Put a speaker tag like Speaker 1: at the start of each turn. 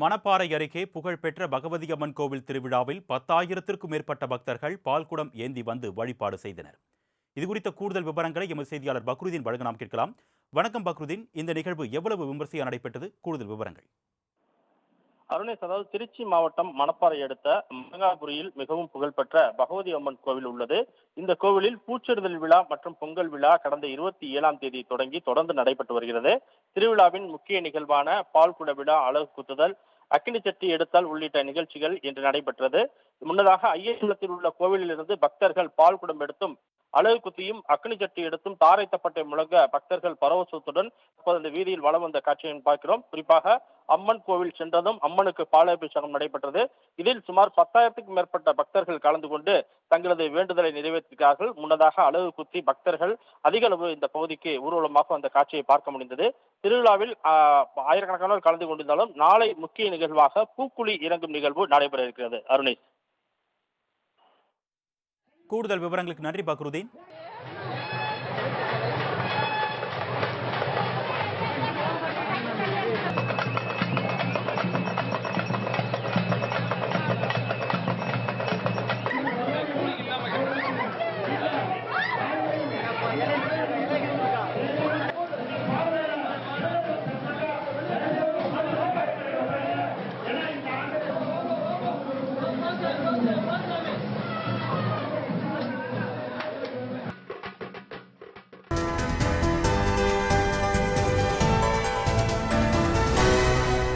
Speaker 1: மணப்பாறை அருகே புகழ்பெற்ற பகவதி அம்மன் கோவில் திருவிழாவில் பத்தாயிரத்திற்கும் மேற்பட்ட பக்தர்கள் பால்குடம் ஏந்தி வந்து வழிபாடு செய்தனர். இதுகுறித்த கூடுதல் விவரங்களை எமது செய்தியாளர் பக்ருதீன் வழங்க நாம் கேட்கலாம். வணக்கம் பக்ருதீன். இந்த நிகழ்வு எவ்வளவு விமர்சையாக நடைபெற்றது? கூடுதல் விவரங்கள்.
Speaker 2: அருணேஷ் அதாவது திருச்சி மாவட்டம் மணப்பாறை அடுத்த மங்காபுரியில் மிகவும் புகழ்பெற்ற பகவதி அம்மன் கோவில் உள்ளது. இந்த கோவிலில் பூச்செறிதல் விழா மற்றும் பொங்கல் விழா கடந்த இருபத்தி ஏழாம் தேதி தொடங்கி தொடர்ந்து நடைபெற்று வருகிறது. திருவிழாவின் முக்கிய நிகழ்வான பால்குட விழா அழகு குத்துதல் அக்கினி சட்டி எடுத்தல் உள்ளிட்ட நிகழ்ச்சிகள் இன்று நடைபெற்றது. முன்னதாக ஐயகுளத்தில் உள்ள கோவிலிலிருந்து பக்தர்கள் பால் குடம் எடுத்தும் அழகு குத்தியும் அக்னி சட்டி எடுத்தும் தாரை தப்பட்டை முழங்க பக்தர்கள் பரவசத்துடன் இந்த வீதியில் வலம் வந்த காட்சியை பார்க்கிறோம். குறிப்பாக அம்மன் கோவில் சென்றதும் அம்மனுக்கு பாலாபிஷேகம் நடைபெற்றது. இதில் சுமார் பத்தாயிரத்துக்கும் மேற்பட்ட பக்தர்கள் கலந்து கொண்டு தங்களது வேண்டுதலை நிறைவேற்றினார்கள் முன்னதாக அழகு குத்தி பக்தர்கள் அதிக அளவு இந்த பகுதிக்கு ஊர்வலமாக அந்த காட்சியை பார்க்க முடிந்தது. திருவிழாவில் ஆயிரக்கணக்கானோர் கலந்து கொண்டிருந்தாலும் நாளை முக்கிய நிகழ்வாக பூக்குழி இறங்கும் நிகழ்வு நடைபெற இருக்கிறது. அருணேஷ்.
Speaker 1: கூடுதல் விவரங்களுக்கு நன்றி பக்ருதீன்.